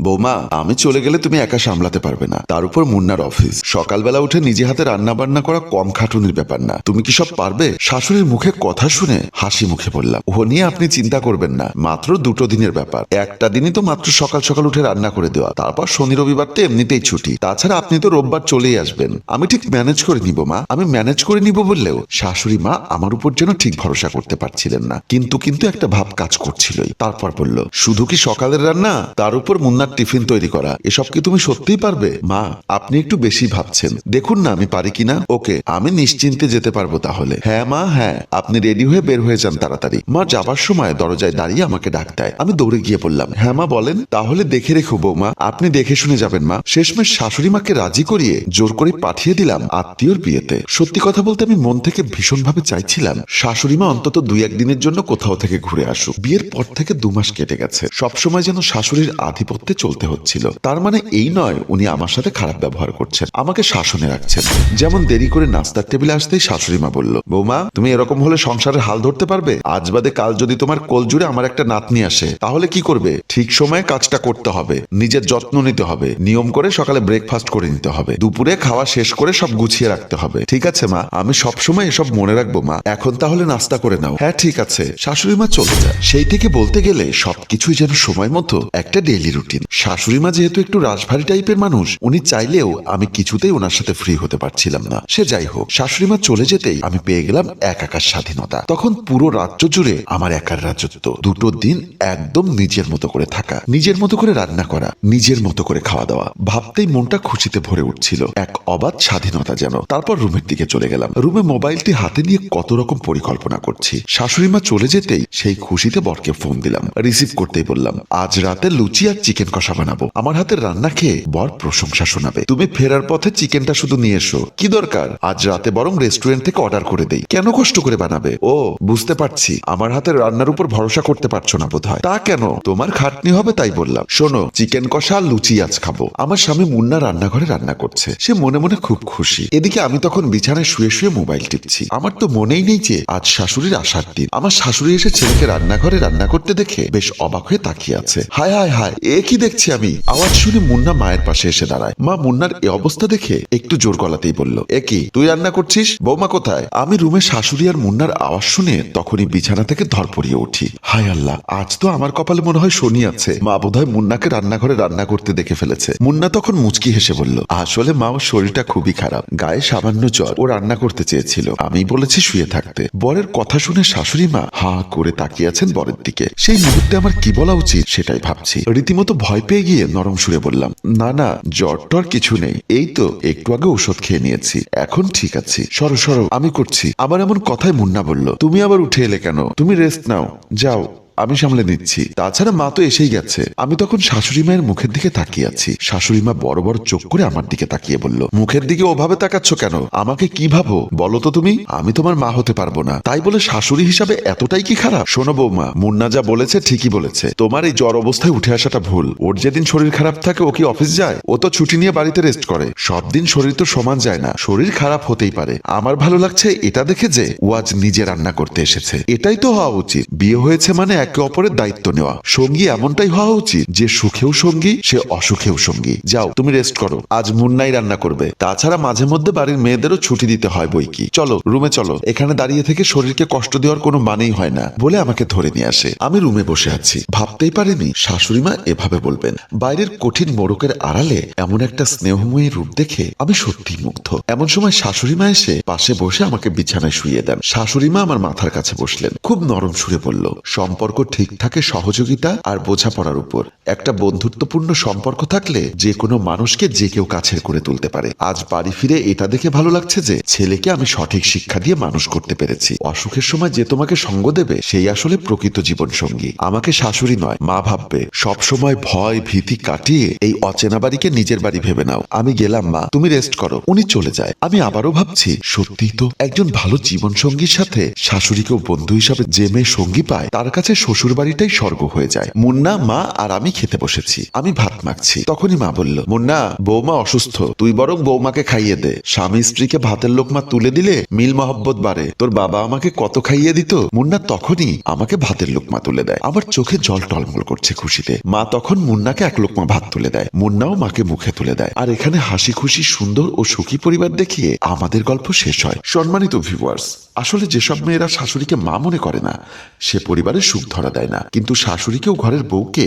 বৌমা, আমি চলে গেলে তুমি একা সামলাতে পারবে না। তার উপর মুন্নার অফিস। সকালবেলা উঠে নিজে হাতে রান্না বান্না করা কম খাটুনির ব্যাপার না। তুমি কি সব পারবে? শাশুড়ির মুখে কথা শুনে হাসি মুখে বললাম। ও নিয়ে আপনি চিন্তা করবেন না। মাত্র দুটো দিনের ব্যাপার। একটা দিনই তো মাত্র সকাল সকাল উঠে রান্না করে দেওয়া। তারপর শনি রবিবার তো এমনিতেই ছুটি। তাছাড়া আপনি তো রোববার চলেই আসবেন। আমি ঠিক ম্যানেজ করে নিব, মা। আমি ম্যানেজ করে নিব বললেও শাশুড়ি, মা, আমার উপর যেন ঠিক ভরসা করতে পারছিলেন না। কিন্তু কিন্তু একটা ভাব কাজ করছিলই। তারপর বলল, শুধু কি সকালের রান্না? তার উপর মুন্নার টিফিন তৈরি করা। এসব কি তুমি সত্যিই পারবে? মা, আপনি একটু বেশি ভাবছেন। দেখুন না, আমি পারি কিনা? ওকে, আমি নিশ্চিন্তে যেতে পারব তাহলে। হ্যাঁ মা হ্যাঁ আপনি রেডি হয়ে বের হয়ে যান তাড়াতাড়ি। মা যাবার সময় দরজায় দাঁড়িয়ে আমাকে ডাক দেয়। আমি দৌড়ে গিয়ে বললাম হ্যাঁ মা, বলেন। তাহলে দেখে রেখো বৌমা, আপনি দেখে শুনে যাবেন মা। শেষমেশ শাশুড়ি মাকে রাজি করিয়ে জোর করে পাঠিয়ে দিলাম আত্মীয়র বিয়েতে। সত্যি কথা বলতে আমি মন থেকে ভীষণভাবে চাইছিলাম, শাশুড়ি মা অন্তত দুই একদিনের জন্য কোথাও থেকে ঘুরে আসুক। বিয়ের পর থেকে দু মাস কেটে গেছে। সবসময় যেন শাশুড়ির আধিপত্যে চলতে হচ্ছিল। তার মানে এই নয়, উনি আমার সাথে খারাপ ব্যবহার করছেন। আমাকে শাসনে রাখছেন। যেমন দেরি করে নাস্তার টেবিলে আসতেই শাশুড়ি মা বলল, বৌমা, তুমি এরকম হলে সংসারের হাল ধরতে পারবে? আজ বাদে কাল যদি তোমার কোল জুড়ে আমার একটা নাতনি আসে, তাহলে কি করবে? ঠিক সময়ে কাজটা করতে হবে, নিজের যত্ন নিতে হবে, নিয়ম করে সকালে ব্রেকফাস্ট করে নিতে হবে, দুপুরে খাওয়া শেষ করে সব গুছিয়ে রাখতে হবে। ঠিক আছে, মা, আমি সবসময় এসব মনে রাখব, মা। এখন তাহলে নাস্তা করে নাও। হ্যাঁ ঠিক আছে। শাশুড়ি মা চলে যায়। সেই থেকে বলতে গেলে সবকিছুই যেন সময় মতো একটা ডেইলি রুটিন শাশুড়ি মা যেহেতু একটু রাজভারী টাইপের মানুষ, উনি চাইলেও আমি কিছুতেই ওনার সাথে ফ্রি হতে পারছিলাম না। সে যাই হোক, শাশুড়ি মা চলে যেতেই আমি পেয়ে গেলাম এক একার স্বাধীনতা। তখন পুরো রাজ্য জুড়ে আমার একার রাজত্ব, দুটো দিন একদম নিজের মতো করে থাকা, নিজের মতো করে রান্না করা, নিজের মতো করে খাওয়া দাওয়া। ভাবতেই মনটা খুশিতে ভরে উঠছিল, এক অবাধ স্বাধীনতা যেন। তারপর রুমের দিকে চলে গেলাম। রুমে মোবাইলটি হাতে নিয়ে কত রকম পরিকল্পনা করছি। শাশুড়ি মা চলে যেতেই সেই খুশিতে বরকে ফোন দিলাম। রিসিভ করতেই বললাম, আজ রাতে লুচি আর চিকেন কষা বানাবো। আমার হাতের রান্না খেয়ে বর প্রশংসা শোনাবে। তুমি ফেরার পথে চিকেনটা শুধু নিয়ে এসো। কি দরকার? আজ রাতে বরং রেস্টুরেন্ট থেকে অর্ডার করে দেই। কেন কষ্ট করে বানাবে? ও, বুঝতে পারছি। আমার হাতের রান্নার উপর ভরসা করতে পারছ না বোধ তা কেন? তোমার খাটনি হবে তাই বললাম। শোনো, চিকেন কষা আর লুচি আজ খাব। আমার স্বামী মুন্না রান্নাঘরে রান্না করছে। সে মনে মনে খুব খুশি। এদিকে আমি তখন বিছানায় শুয়ে শুয়ে মোবাইল টিপছি। আমার তো মনেই নেই যে আজ শাশুড়ির আসার দিন। আমার শাশুড়ি এসে ছেলেকে রান্নাঘরে রান্না করতে দেখে বেশ অবাক হয়ে তাকিয়ে আছে। হায় হায় হায়, এ কি দেখছি আমি। আওয়াজ শুনে মুন্না মায়ের পাশে এসে দাঁড়ায়। মা মুন্নার এ অবস্থা দেখে একটু জোর গলাতেই বলল, এ কি, তুই রান্না করছিস? বৌমা কোথায়? আমি রুমে শাশুড়ি আর মুন্নার আওয়াজ শুনে তখনই বিছানা থেকে ধরপড়িয়ে উঠি। হায় আল্লাহ, আজ তো আমার কপালে মনে হয় শনি আছে। মা বোধহয় মুন্নাকে রান্নাঘরে রান্না করতে দেখে ফেলেছে। মুন্না তখন মুচকি হেসে বলল, আসলে মা, ওর শরীরটা খুবই খারাপ। গায়ে সামান্য জ্বর। ও রান্না করতে চেয়েছিল। আমি বলেছি শুয়ে থাকতে। বরের কথা শুনে শাশুড়ি মা হা করে তাকিয়ে আছেন বরের দিকে। সেই মুহূর্তে আমার কি বলা উচিত সেটাই ভাবছি। রীতিমতো ভয় পেয়ে গিয়ে নরম সুরে বললাম, না না, জ্বর টর কিছু নেই। এই তো, একটু আগে ওষুধ খেয়ে নিয়েছি। এখন ঠিক আছে। সরো সরো, আমি করছি। আবার এমন কথায় মুন্না বলল, তুমি আবার উঠে এলে কেন? তুমি রেস্ট নাও। যাও। আমি সামলে নিচ্ছি। তাছাড়া মা তো এসেই গেছে। আমি তখন শাশুড়ি মায়ের মুখের দিকে তাকিয়ে আছি। শাশুড়ি মা বড় বড় চোখ করে আমার দিকে তাকিয়ে বলল, মুখের দিকে ওভাবে তাকাচ্ছ কেন? আমাকে কি ভাবো? বলো তো তুমি, আমি তোমার মা হতে পারব না। তাই বলে শাশুড়ি হিসাবে এতটাই কি খারাপ? শোনো বৌমা, মুন্না যা বলেছে ঠিকই বলেছে। তোমার এই জ্বর অবস্থায় উঠে আসাটা ভুল। ওর যেদিন শরীর খারাপ থাকে, ও কি অফিস যায়? ও তো ছুটি নিয়ে বাড়িতে রেস্ট করে। সব দিন শরীর তো সমান যায় না। শরীর খারাপ হতেই পারে। আমার ভালো লাগছে এটা দেখে যে ও আজ নিজে রান্না করতে এসেছে। এটাই তো হওয়া উচিত। বিয়ে হয়েছে মানে একে অপরের দায়িত্ব নেওয়া। সঙ্গী এমনটাই হওয়া উচিত যে সুখেও সঙ্গী, সে অসুখেও সঙ্গী। যাও, তুমি রেস্ট করো। আজ মুন্নাই রান্না করবে। তাছাড়া মাঝে মধ্যে বাড়ির মেয়েদেরও ছুটি দিতে হয় বই কি। চলো, রুমে চলো। এখানে দাঁড়িয়ে থেকে শরীরকে কষ্ট দেওয়ার কোনো মানেই হয় না বলে আমাকে ধরে নিয়ে আসে। আমি রুমে বসে আছি। ভাবতেই পারিনি শাশুড়ি মা এভাবে বলবেন। বাইরের কঠিন মোড়কের আড়ালে এমন একটা স্নেহময়ী রূপ দেখে আমি সত্যি মুগ্ধ। এমন সময় শাশুড়ি মা এসে পাশে বসে আমাকে বিছানায় শুয়ে দেন। শাশুড়ি মা আমার মাথার কাছে বসলেন। খুব নরম সুরে বলল, সম্পর্ক ঠিক থাকে সহযোগিতা আর বোঝাপড়ার উপর। একটা বন্ধুত্বপূর্ণ সম্পর্ক থাকলে যে কোনো মানুষকে যে কেউ কাছের করে তুলতে পারে। আজ বাড়ি ফিরে এটা দেখে ভালো লাগছে যে ছেলেকে আমি সঠিক শিক্ষা দিয়ে মানুষ করতে পেরেছি। অসুখের সময় যে তোমাকে সঙ্গ দেবে, সেই আসলে প্রকৃত জীবন সঙ্গী আমাকে শাশুড়ি নয়, মা ভাববে। সব সময় ভয়, ভীতি কাটিয়ে এই অচেনা বাড়িকে নিজের বাড়ি ভেবে নাও। আমি গেলাম, মা। তুমি রেস্ট করো। উনি চলে যায়। আমি আবারও ভাবছি সত্যি তো একজন ভালো জীবন সঙ্গীর সাথে শাশুড়িকেও বন্ধু হিসাবে যে মেয়ে সঙ্গী পায়, তার কাছে শ্বশুর বাড়িটাই স্বর্গ হয়ে যায়। মুন্না, মা আর আমি খেতে বসেছি। আমি ভাত মাখছি। তখনই মা বলল, মুন্না, বৌমা অসুস্থ। তুই বরং বৌমাকে খাইয়ে দে। স্বামী স্ত্রীকে ভাতের লোকমা তুলে দিলে মিল মহব্বত বাড়ে। তোর বাবা আমাকে কত খাইয়ে দিত? মুন্না তখনই আমাকে ভাতের লোকমা তুলে দেয়। আমার চোখে জল টলমল করছে খুশিতে। মা তখন মুন্নাকে এক লোকমা ভাত তুলে দেয়। মুন্নাও মাকে মুখে তুলে দেয়। আর এখানে হাসি খুশি, সুন্দর ও সুখী পরিবার দেখিয়ে আমাদের গল্প শেষ হয়। সম্মানিত ভিউয়ার্স আসলে যেসব মেয়েরা শাশুড়িকে মা মনে করে না, সে পরিবারের সুখ ধরা দেয় না। কিন্তু শাশুড়িকেও ঘরের বউকে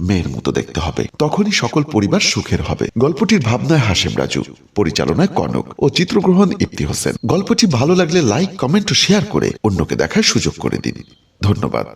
মেয়ের মতো দেখতে হবে। তখনই সকল পরিবার সুখের হবে। গল্পটির ভাবনায় হাসেম রাজু, পরিচালনায় কনক ও চিত্রগ্রহণ ইফতি হোসেন। গল্পটি ভালো লাগলে লাইক, কমেন্ট ও শেয়ার করে অন্যকে দেখার সুযোগ করে দিন। ধন্যবাদ।